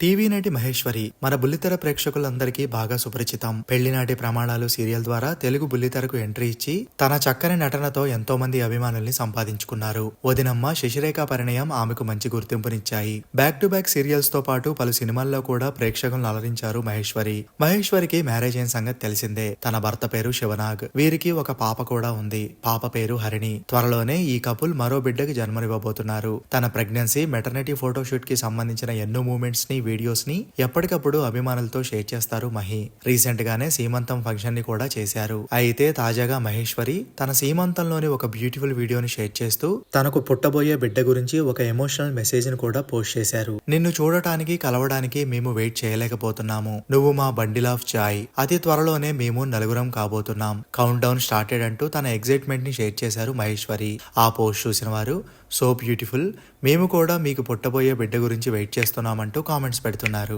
TV నటి మహేశ్వరి మన బుల్లితెర ప్రేక్షకులందరికీ బాగా సుపరిచితం. పెళ్ళినాటి ప్రమాణాలు సీరియల్ ద్వారా తెలుగు బుల్లితెరకు ఎంట్రీ ఇచ్చి తన చక్కని నటనతో ఎంతో మంది అభిమానుల్ని సంపాదించుకున్నారు. వదినమ్మ శశిరేఖ పరిణయం ఆమెకు మంచి గుర్తింపునిచ్చాయి. బ్యాక్ టు బ్యాక్ సీరియల్స్తో పాటు పలు సినిమాల్లో కూడా ప్రేక్షకులను అలరించారు మహేశ్వరి. మహేశ్వరికి మ్యారేజ్ అయిన సంగతి తెలిసిందే. తన భర్త పేరు శివనాగ్. వీరికి ఒక పాప కూడా ఉంది. పాప పేరు హరిణి. త్వరలోనే ఈ కపుల్ మరో బిడ్డకి జన్మనివ్వబోతున్నారు. తన ప్రెగ్నెన్సీ మెటర్నిటీ ఫోటోషూట్కి సంబంధించిన ఎన్నో మూమెంట్స్ని వీడియోస్ని ఎప్పటికప్పుడు అభిమానులతో షేర్ చేస్తారు మహి. రీసెంట్ గానే సీమంతం ఫంక్షన్ని కూడా చేశారు. అయితే తాజాగా మహేశ్వరి తన సీమంతంలోని ఒక బ్యూటిఫుల్ వీడియోని షేర్ చేస్తూ తనకు పుట్టబోయే బిడ్డ గురించి ఒక ఎమోషనల్ మెసేజ్ని కూడా పోస్ట్ చేశారు. నిన్ను చూడటానికి కలవడానికి మేము వెయిట్ చేయలేకపోతున్నాము. నువ్వు మా బండిల్ ఆఫ్ చాయ్. అతి త్వరలోనే మేము నలుగురం కాబోతున్నాం. కౌంట్ డౌన్ స్టార్టెడ్ అంటూ తన ఎగ్జైట్మెంట్ని షేర్ చేశారు మహేశ్వరి. ఆ పోస్ట్ చూసిన వారు సో బ్యూటిఫుల్. మేము కూడా మీకు పుట్టబోయే బిడ్డ గురించి వెయిట్ చేస్తున్నామంటూ కామెంట్స్ పెడుతున్నారు.